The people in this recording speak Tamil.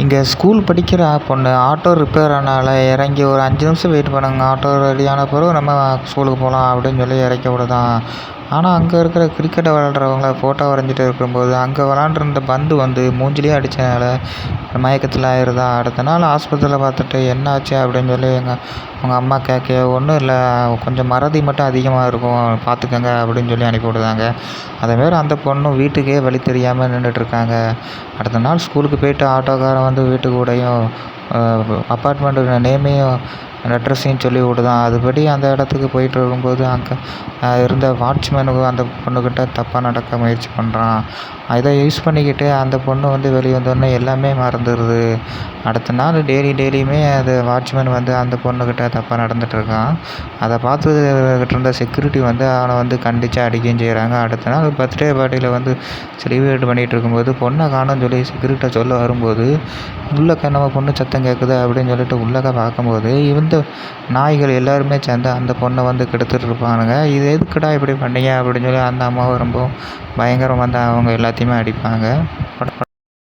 இங்கே ஸ்கூல் படிக்கிற பொண்ணு ஆட்டோ ரிப்பேர் ஆனால் இறங்கி ஒரு அஞ்சு நிமிஷம் வெயிட் பண்ணுங்க. ஆட்டோ ரெடி ஆன பிறகு நம்ம ஸ்கூலுக்கு போகலாம் அப்படின்னு சொல்லி இறக்கி விடுதான். ஆனால் அங்கே இருக்கிற கிரிக்கெட்டை விளாட்றவங்கள ஃபோட்டோ வரைஞ்சிட்டு இருக்கும்போது அங்கே விளாண்டுருந்த பந்து வந்து மூஞ்சிலேயே அடித்தனால மயக்கத்தில் ஆயிடுதா அடுத்த நாள் ஆஸ்பத்திரியில் பார்த்துட்டு என்னாச்சு அப்படின்னு சொல்லி எங்கள் அவங்க அம்மா கேட்க ஒன்றும் இல்லை கொஞ்சம் மறதி மட்டும் அதிகமாக இருக்கும் பார்த்துக்கங்க அப்படின்னு சொல்லி அனுப்பி விடுதாங்க. அதேமாரி அந்த பொண்ணும் வீட்டுக்கே வழி தெரியாமல் நின்றுட்ருக்காங்க அடுத்த நாள் ஸ்கூலுக்கு போயிட்டு ஆட்டோக்காரன் வந்து வீட்டுக்கு கூடயும் அப்பார்ட்மெண்ட்டோட நேமையும் அட்ரஸையும் சொல்லி விடுதான். அதுபடி அந்த இடத்துக்கு போயிட்டு இருக்கும்போது அங்கே இருந்த வாட்ச்மேனுக்கும் அந்த பொண்ணுக்கிட்ட தப்பாக நடக்க முயற்சி பண்ணுறான் இதை யூஸ் பண்ணிக்கிட்டு அந்த பொண்ணு வந்து வெளியே வந்தோடனே எல்லாமே மறந்துடுது. அடுத்த நாள் டெய்லி டெய்லியுமே அது வாட்ச்மேன் வந்து அந்த பொண்ணுக்கிட்ட தப்பாக நடந்துகிட்ருக்கான் அதை பார்த்துக்கிட்டு இருந்த செக்யூரிட்டி வந்து அவனை வந்து கண்டித்து அடிக்கவும் செய்கிறாங்க அடுத்த நாள் பர்த்டே பார்ட்டியில் வந்து செலிப்ரேட் பண்ணிகிட்டு இருக்கும்போது பொண்ணை காணோம்னு சொல்லி செக்யூரிட்ட சொல்ல வரும்போது உள்ளக்க நம்ம பொண்ணு சத்தம் கேட்குது அப்படின்னு சொல்லிட்டு உள்ளக்க பார்க்கும்போது சேர்ந்து நாய்கள் எல்லாருமே சேர்ந்து அந்த பொண்ணை வந்து கெடுத்துட்டு இருப்பானுங்க. இது எதுக்குடா இப்படி பண்ணீங்க அப்படின்னு சொல்லி அந்த அம்மாவும் ரொம்ப பயங்கரமாக வந்து அவங்க எல்லாத்தையுமே அடிப்பாங்க.